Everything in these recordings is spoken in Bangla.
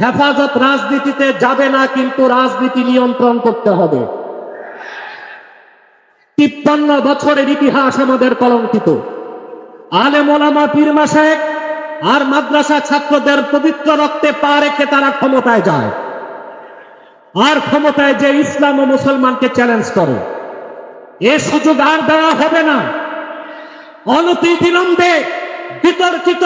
হেফাজত রাজনীতিতে যাবে না, কিন্তু রাজনীতি নিয়ন্ত্রণ করতে হবে। তিপ্পান্ন বছরের ইতিহাস আমাদের কলঙ্কিত। আলে মোলামা পীর মাসায়েক আর মাদ্রাসা ছাত্রদের পবিত্র রক্তে পা রেখে তারা ক্ষমতায় যায়। আর ক্ষমতায় যে ইসলাম ও মুসলমানকে চ্যালেঞ্জ করে। এ সুযোগ আর দেওয়া হবে না। অনতি বিলম্বে বিতর্কিত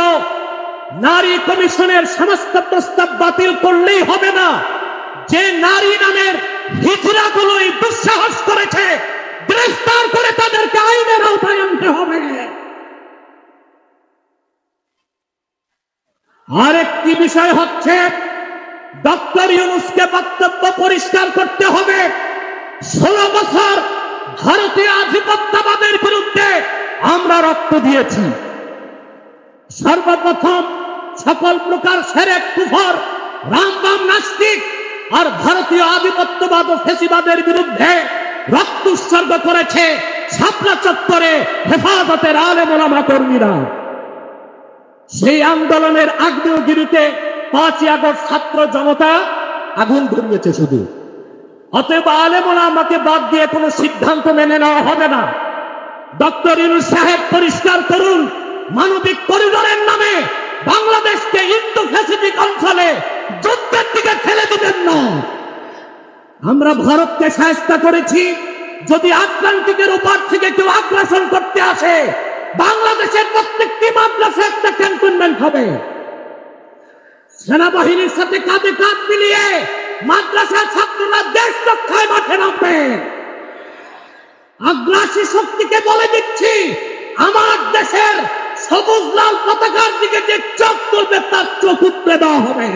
নারী কমিশনের সমস্ত প্রস্তাব বাতিল করলেই হবে না। যে নারী নামের হিজড়াগুলোই দুঃসাহস করেছে, গ্রেফতার করে তাদেরকে আইনের আওতায় আনতে হবে। আরেকটি বিষয় হচ্ছে, ডক্টর ইউনুসকে বক্তব্য পরিষ্কার করতে হবে। ষোলো বছর ভারতীয় আধিপত্যবাদের বিরুদ্ধে আমরা রক্ত দিয়েছি। সর্বপ্রথম সকল প্রকার সেরেক, কুফর রামবাম নাস্তিক আর ভারতীয় আধিপত্যবাদ ও ফেসিবাদের বিরুদ্ধে রক্ত উৎসর্গ করেছে শাপলা চত্বরে হেফাজতের আলে মোলামা কর্মীরা। সেই আন্দোলনের আগ্নেয়গিরিতে পাঁচই আগস্ট ছাত্র জনতা আগুন ধরিয়েছে শুধু। অতএব আলেমোলা আমাকে বাদ দিয়ে কোনো সিদ্ধান্ত মেনে নেওয়া হবে না। ডক্টর ইউনুস সাহেব পরিষ্কার করুন, মানবিক করিডোরের নামে বাংলাদেশকে ইন্দো প্যাসিফিক অঞ্চলে যুদ্ধের দিকে ঠেলে দিবেন না। আমরা ভারতকে সাহায্য করেছি, যদি আটলান্টিকের উপর থেকে কেউ আগ্রাসন করতে আসে, বাংলাদেশের প্রত্যেকটি মাদ্রাসা একটা ক্যান্টনমেন্ট হবে। সেনাবাহিনীর সাথে কাঁধে কাঁধ মিলিয়ে মাদ্রাসার ছাত্ররা দেশ রক্ষায় মাঠে নামবে। আগ্রাসী শক্তিকে সবুজ লাল পতাকার দিকে যে চোখ তুলবে, তার চোখ উঠতে দেওয়া হবে।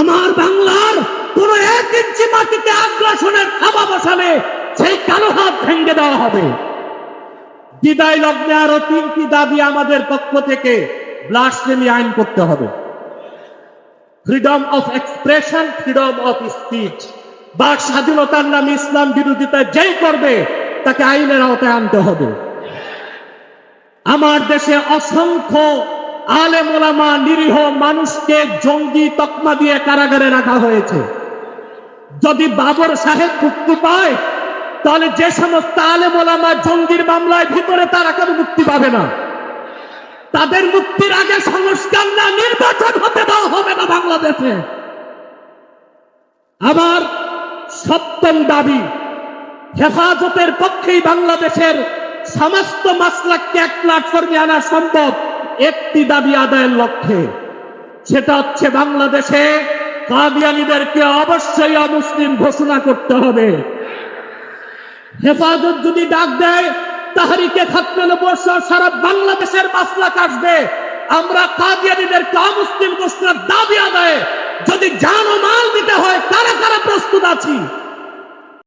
আমার বাংলার কোন এক ইঞ্চি মাটিতে আগ্রাসনের থাবা বসালে সেই কালো হাত ভেঙে দেওয়া হবে। বিদায় লগ্নে আরও তিনটি দাবি আমাদের পক্ষ থেকে ব্লাসফেমি আইন করতে হবে। Freedom of expression freedom of speech বাক স্বাধীনতার নামে ইসলাম বিরোধিতা যেই করবে, তাকে আইনের আওতায় আনতে হবে। আমার দেশে অসংখ্য আলে মোলামা নিরীহ মানুষকে জঙ্গি তকমা দিয়ে কারাগারে রাখা হয়েছে। যদি বাবর সাহেব মুক্তি পায়, তাহলে যে সমস্ত আলে মোলামা জঙ্গির মামলায় ভিতরে তারা কেন মুক্তি পাবে না? তাদের মুক্তির আগে সংস্কার না, নির্বাচন হতে দেওয়া হবে না বাংলাদেশে। আমার সপ্তম দাবি, হেফাজতের পক্ষেই বাংলাদেশের সমস্ত মাসলাককে এক প্ল্যাটফর্মে আনা সম্ভব, একটি দাবি আদায়ের লক্ষ্যে। সেটা হচ্ছে বাংলাদেশে কাদিয়ানিদেরকে অবশ্যই অমুসলিম ঘোষণা করতে হবে। হেফাজত যদি ডাক দেয় তাহারিকে থাকবে বছর সারা বাংলাদেশের মাসলা কাটবে আমরা কাদিয়ানিদেরকে অমুসলিম ঘোষণার দাবি আদায় যদি জান মাল দিতে হয়, কারা কারা প্রস্তুত আছি?